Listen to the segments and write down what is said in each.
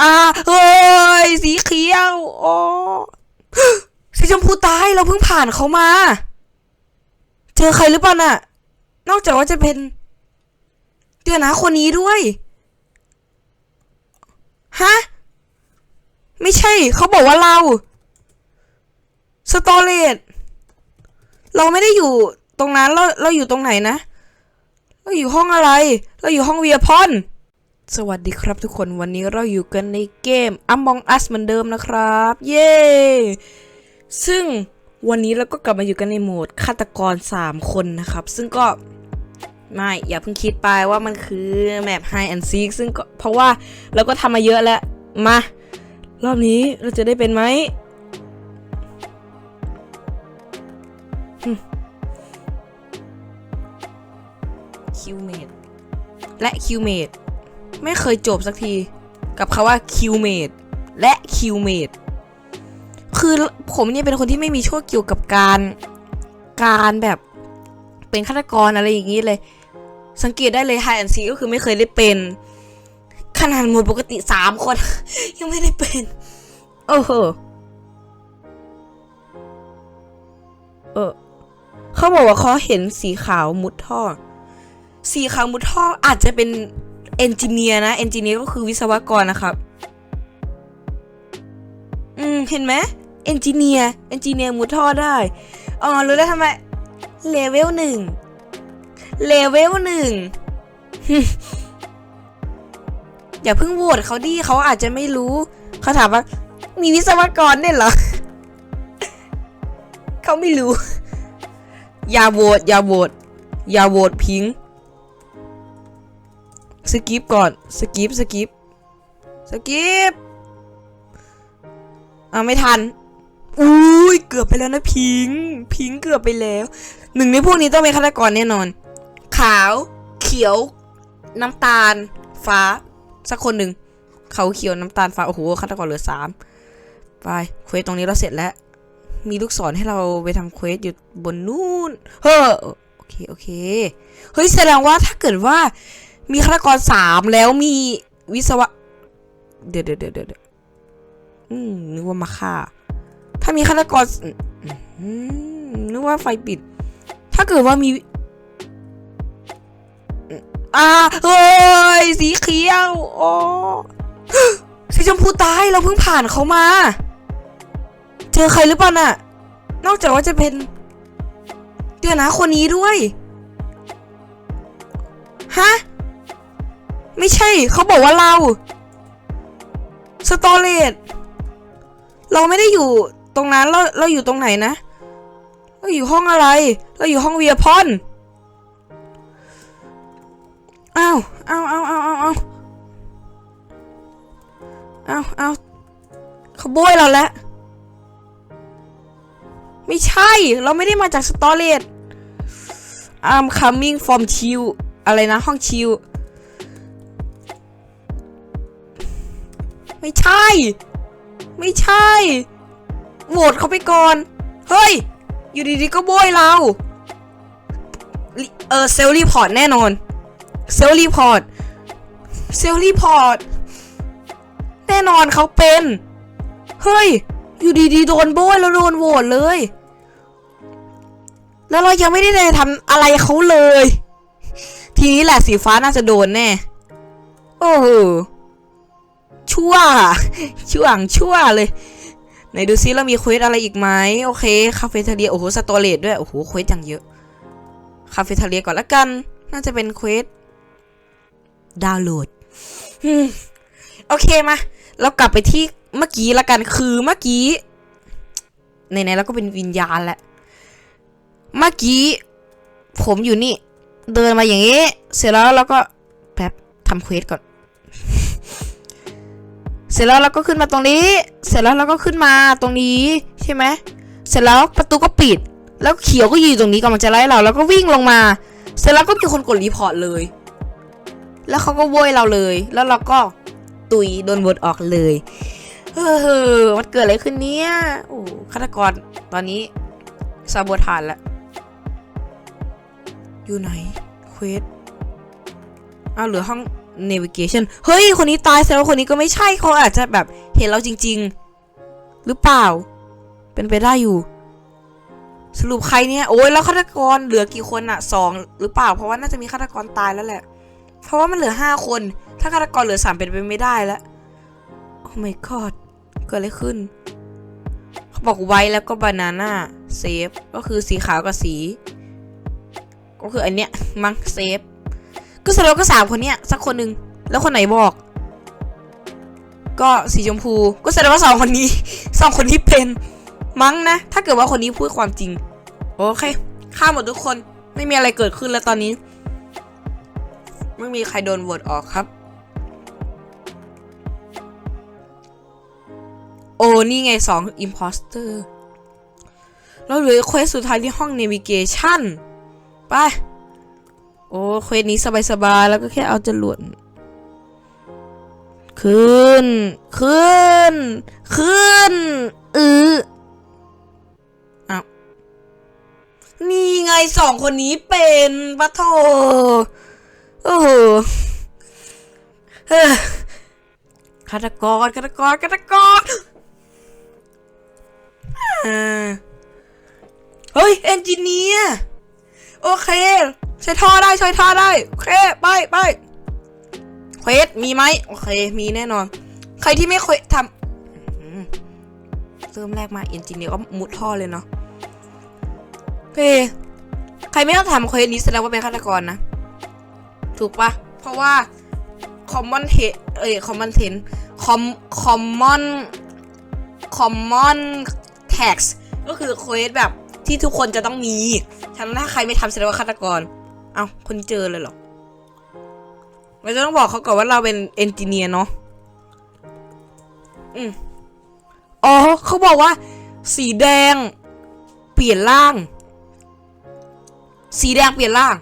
อ่าเฮ้ย สีเขียวอ๋อสีชมพูตายเราเพิ่งผ่านเขามา เจอใครหรือเปล่าน่ะ นอกจากว่าจะเป็นเดี๋ยวนะคนนี้ด้วย ฮะ ไม่ใช่ เขาบอกว่าเรา สตอเรจเราไม่ได้อยู่ตรงนั้น เราเราอยู่ตรงไหนนะ เราอยู่ห้องอะไร เราอยู่ห้องเวียพอน สวัสดีครับทุกคนวันนี้เราอยู่กันในเกม Among Us เหมือนเดิมนะครับ เย้ ซึ่งวันนี้เราก็กลับมาอยู่กันในโหมดฆาตกร 3 คนนะครับ ซึ่งก็ ไม่ อย่าเพิ่งคิดไปว่ามันคือแมป Hide and Seek ซึ่งก็เพราะว่าเราก็ทำมาเยอะแล้ว มา รอบนี้เราจะได้เป็นไหมคิวเมดและคิวเมด ไม่เคยจบสักที กับคาว่าคิวเมดและคิวเมดคือผมเนี่ยเป็นคนที่ไม่มีโชคเกี่ยวกับการการแบบเป็นฆาตกรอะไรอย่างนี้เลย สังเกตได้เลยไฮแอนซีก็คือไม่เคยได้เป็นขนาดหมดปกติสามคน ยังไม่ได้เป็น โอ้โหเออเขาบอกว่าเขาเห็นสีขาวมุดท่อ สีขาวมุดท่ออาจจะเป็น เอนจิเนียร์นะเอนจิเนียร์ก็คือวิศวกรนะครับ อืม เห็นไหมเอนจิเนียร์เอนจิเนียร์มุดท่อได้ อ๋อ รู้แล้วทำไมเลเวลหนึ่งเลเวลหนึ่งอย่าเพิ่งโหวตเขาดิเขาอาจจะไม่รู้ เขาถามว่า มีวิศวกรเนี่ยเหรอ เขาไม่รู้ อย่าโหวตอย่าโหวตอย่าโหวตพิงค์ สกิปก่อน สกิป สกิป สกิป อ่าไม่ทัน อุ้ยเกือบไปแล้วนะพิง พิงเกือบไปแล้ว หนึ่งในพวกนี้ต้องเป็นฆาตกรแน่นอน ขาว เขียว น้ำตาล ฟ้า สักคนหนึ่ง เขาเขียวน้ำตาลฟ้า โอ้โหฆาตกรเหลือสามไปเควสตรงนี้เราเสร็จแล้ว มีลูกศรให้เราไปทำเควสอยู่บนนู่น เฮ้อ โอเค โอเค เฮ้ย แสดงว่าถ้าเกิดว่า มีฆาตกรสามแล้วมีวิศวะ เดี๋ยวเดี๋ยวเดี๋ยวเดี๋ยวอืมนึกว่ามาฆ่า ถ้ามีฆาตกรอืมนึกว่าไฟปิด ถ้าเกิดว่ามีอ่าเฮ้ย สีเขียวอ๋อสีชมพูตายเราเพิ่งผ่านเขามา เจอใครหรือเปล่าน่ะ นอกจากว่าจะเป็นเดี๋ยวนะคนนี้ด้วย ฮะ ไม่ใช่ เขาบอกว่าเราสตอเรจเราไม่ได้อยู่ตรงนั้นเราเราอยู่ตรงไหนนะ เราอยู่ห้องอะไร เราอยู่ห้องเวียพอนอ้าวอ้าวอ้าวอ้าวอ้าวอ้าวอ้าวอ้าวเขาโบยเราแล้ว ไม่ใช่ เราไม่ได้มาจากสตอเรจ I'm coming from chill อะไรนะห้องชิล ไม่ใช่ ไม่ใช่โหวตเขาไปก่อน เฮ้ย อยู่ดีๆก็โบยเรา เออเซลล์รีพอร์ตแน่นอน เซลล์รีพอร์ต เซลล์รีพอร์ต แน่นอนเขาเป็น เฮ้ย อยู่ดีๆโดนโบยแล้วโดนโหวตเลย แล้วเรายังไม่ได้ทำอะไรเขาเลย ทีนี้แหละสีฟ้าน่าจะโดนแน่ โอ้โห ชั่ว ช่วงชั่วเลยไหนดูซิเรามีเควสอะไรอีกไหมโอเคคาเฟ่เทเลียโอ้โหสตอเรจด้วยโอ้โหเควสอย่างเยอะคาเฟ่เทเลียก่อนละกัน น่าจะเป็นเควสดาวน์โหลดโอเคมา เรากลับไปที่เมื่อกี้ละกันคือเมื่อกี้ไหนๆเราก็เป็นวิญญาณแหละเมื่อกี้ ผมอยู่นี่ เดินมาอย่างนี้ เสร็จแล้วเราก็แป๊บทำเควสก่อน สร็จแล้วเราก็ขึ้นมาตรงนี้ เสร็จแล้วเราก็ขึ้นมาตรงนี้ใช่ไหมเสร็จแล้วประตูก็ปิด แล้วเขียวก็อยู่ตรงนี้กำลังจะไล่เราแล้วก็วิ่งลงมา เสร็จแล้วก็มีคนกดรีพอร์ตเลย แล้วเขาก็โวยเราเลย แล้วเราก็ตุยโดนบทออกเลยเฮ้อมันเกิดอะไรขึ้นเนี่ยโอ้ฆาตกรตอนนี้ซาบทานแล้วอยู่ไหนเควสเอาเหลือห้อง navigation เฮ้ย คนนี้ตายแสดงว่าคนนี้ก็ไม่ใช่เขาอาจจะแบบเห็นเราจริง ๆ หรือเปล่า เป็นไปได้อยู่ สรุปใครเนี่ย โอ้ยแล้วฆาตกรเหลือกี่คนอะสองหรือเปล่า เพราะว่าน่าจะมีฆาตกรตายแล้วแหละ เพราะว่ามันเหลือห้าคน ถ้าฆาตกรเหลือสามเป็นไปไม่ได้แล้ว โอ้ my god เกิดอะไรขึ้น เขาบอกไว้แล้วก็บานาน่าเซฟก็คือสีขาวกับสี ก็คืออันเนี้ยมั้งเซฟ ก็สดงว่าก็สามคนเนี้ยสักคนหนึ่งแล้วคนไหนบอก ก็สีชมพูก็แสดงว่าสองคนนี้สองคนนี้เป็นมั้งนะ ถ้าเกิดว่าคนนี้พูดความจริง โอเคฆ่าหมดทุกคนไม่มีอะไรเกิดขึ้นแล้วตอนนี้ ไม่มีใครโดนโหวตออกครับ โอ้นี่ไงสอง imposter แล้วเหลือเควสสุดท้ายที่ห้อง navigation ไป โอ้เควสนี้สบายๆแล้วก็แค่เอาจรวดขึ้น ขึ้น ขึ้นอืออ้าวนี่ไงสองคนนี้เป็นปะโถโอ้โหฮ้อฆาตกรฆาตกรฆาตกรเฮ้ย เอนจิเนียร์ โอเค ใช้ท่อได้ใช้ท่อได้โอเคไปไปเควสมีไหมโอเค มีแน่นอน ใครที่ไม่เคยทำเริ่มแรกมาเอนจิเนียก็มุดท่อเลยเนาะโอเคใครไม่ต้องทำเควสนี้แสดงว่าเป็นฆาตกรนะ ถูกปะเพราะว่า common t เอ้ย common t e n com common common tax ก็คือเควสแบบที่ทุกคนจะต้องมี ฉะนั้นถ้าใครไม่ทำแสดงว่าฆาตกร เอ้าคนเจอเลยเหรอ เราจะต้องบอกเขาก่อนว่าเราเป็นเอนจิเนียร์เนาะ อืมอ๋อ เขาบอกว่า สีแดง เปลี่ยนร่าง สีแดงเปลี่ยนร่าง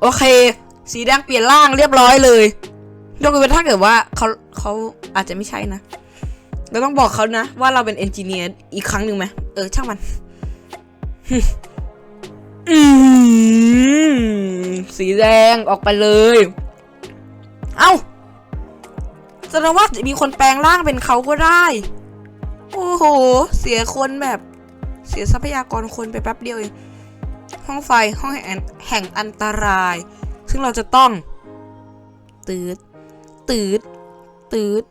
โอเค สีแดงเปลี่ยนร่างเรียบร้อยเลยยกเว้นถ้าเกิดว่าเขาเขาอาจจะไม่ใช่นะ เราต้องบอกเขานะ ว่าเราเป็นเอนจิเนียร์อีกครั้งหนึ่งไหมเออ ช่างมัน อืมสีแดงออกไปเลย เอ้าแสดงว่าจะมีคนแปลงร่างเป็นเขาก็ได้ โอ้โห เสียคนแบบเสียทรัพยากรคนไปแป๊บเดียวเอง ห้องไฟห้องแห่งแห่งอันตราย ซึ่งเราจะต้อง ตืด ตืด ตืด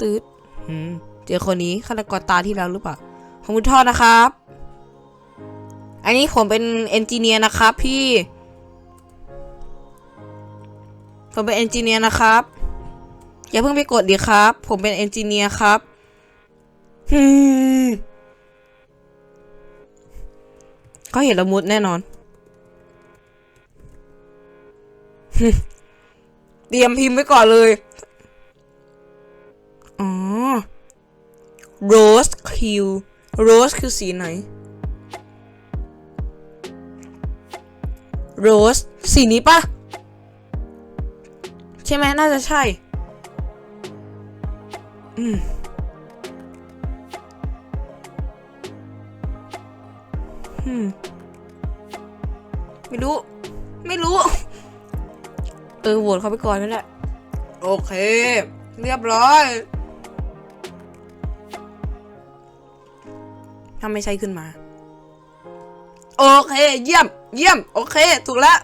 ตืดอืมเจอคนนี้ฆาตกรตาที่แล้วหรือเปล่า ของคุณทอดนะครับ นนี้ผมเป็นเอนจิเนียร์นะครับพี่ ผมเป็นเอนจิเนียร์นะครับ อย่าเพิ่งไปกดดีครับ ผมเป็นเอนจิเนียร์ครับฮึมเขาเห็นละมุดแน่นอน เตรียมพิมพ์ไว้ก่อนเลย อ๋อ rose hue rose คือสีไหน rose สีนี้ปะใช่ไหมน่าจะใช่ อืมอืมไม่รู้ ไม่รู้ เออโหวตเขาไปก่อนนั่นแหละโอเค เรียบร้อยถ้าไม่ใช่ขึ้นมา โอเค เยี่ยม เยี่ยม โอเค ถูกแล้ว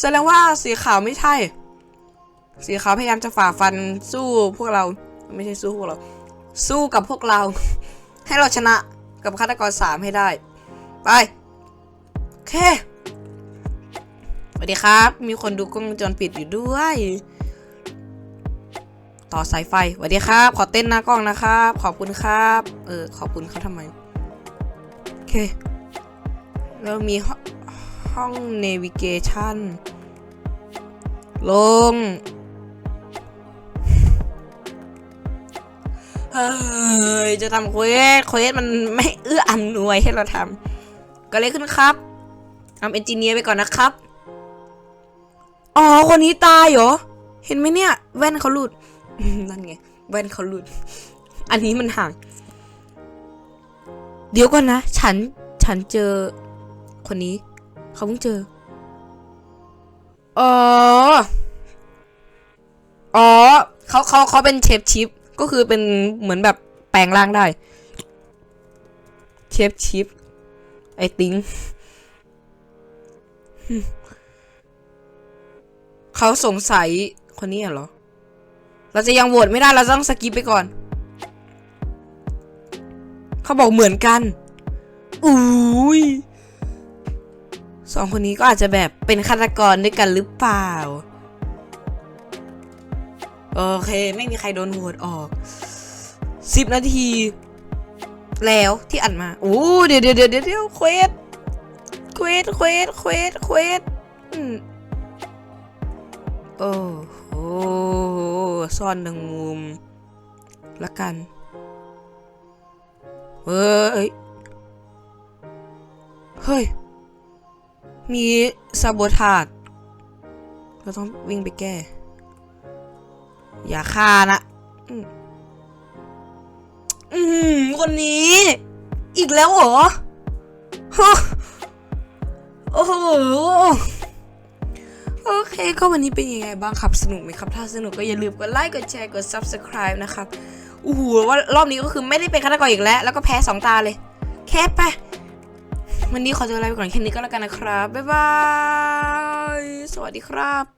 แสดงว่าสีขาวไม่ใช่ สีขาวพยายามจะฝ่าฟันสู้พวกเรา ไม่ใช่สู้พวกเรา สู้กับพวกเรา ให้เราชนะกับฆาตกรสามให้ได้ ไป โอเคสวัสดีครับ มีคนดูกล้องวงจรปิดอยู่ด้วย ต่อสายไฟสวัสดีครับ ขอเต้นหน้ากล้องนะครับ ขอบคุณครับ เออ ขอบคุณเขาทำไม โอเค เรามี ห้องห้อง navigation ลงเฮ้ยจะทำเควสเควสมันไม่เอื้ออำนวยให้เราทำก็เลยขึ้นครับทำเอนจิเนียร์ไปก่อนนะครับ อ๋อ คนนี้ตายเหรอ เห็นไหมเนี่ย แว่นเขาหลุด นั่นไง แว่นเขาหลุด อันนี้มันห่าง เดี๋ยวก่อนนะ ฉัน ฉันเจอคนนี้ เขาเพิ่งเจอ อ๋อ อ๋อเขาเขาเขาเป็นเชฟชิป ก็คือเป็นเหมือนแบบแปลงร่างได้ เชฟชิป ไอติงเขาสงสัยคนนี้เหรอ เราจะยังโหวตไม่ได้ เราต้องสกิปไปก่อน เขาบอกเหมือนกัน อุ้ย สองคนนี้ก็อาจจะแบบเป็นฆาตกรด้วยกันหรือเปล่า โอเค ไม่มีใครโดนโหวตออกสิบนาที แล้วที่อัดมา โอ้เดี๋ยวเดี๋ยวเดี๋ยวเดี๋ยวเควสเควสเควสเควสเควสอืมโอ้โหซ่อนหนึ่งมุม ละกันเฮ้ย เฮ้ย มีซาบทาดเราต้องวิ่งไปแก้ อย่าฆ่านะอืมคนนี้ อีกแล้วเหรอโอ้โหโอเคก็วันนี้เป็นยังไงบ้างครับ สนุกไหมครับ ถ้าสนุกก็อย่าลืมกดไลค์ กดแชร์ กด subscribe นะครับโอ้โหว่ารอบนี้ก็คือไม่ได้เป็นฆาตกรอีกแล้ว แล้วก็แพ้สองตาเลย แค่ไป วันนี้ขอตัวลาไปก่อนแค่นี้ก็แล้วกันนะครับ บ๊ายบาย สวัสดีครับ